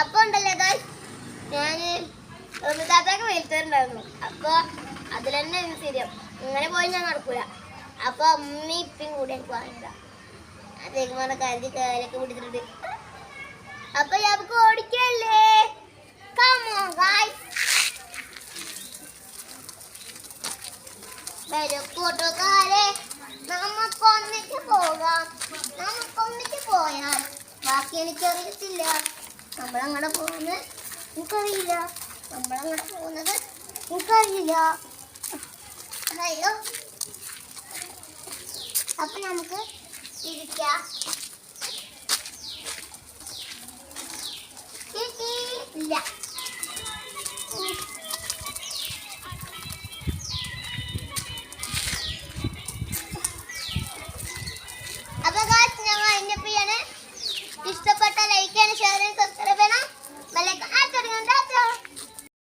അപ്പൊ ഉണ്ടല്ലോ ഗായ് ഞാൻ താത്താക്ക് വിളിച്ചിട്ടുണ്ടായിരുന്നു അപ്പൊ അതിലെന്നെ ശരിയാവും ഇങ്ങനെ പോയി ഞാൻ നടക്കൂല. അപ്പൊ അമ്മയും ഇപ്പം കൂടി എനിക്ക് വാങ്ങിട്ടാ അദ്ദേഹം പറഞ്ഞ കരുതി കാലൊക്കെ പിടിച്ചിട്ടുണ്ട്. അപ്പൊ നമുക്ക് ഓടിക്കല്ലേ? ഒന്നിച്ച് പോകാം. നമുക്കൊന്നിച്ച് പോയാൽ ബാക്കി എനിക്കറിയത്തില്ല. നമ്മളങ്ങനെ പോകുന്നത്? എനിക്കറിയില്ല. നമ്മളങ്ങനെ പോകുന്നത്? എനിക്കറിയില്ല. അയ്യോ അപ്പൊ നമുക്ക് ഇരിക്കാം. ഇല്ല.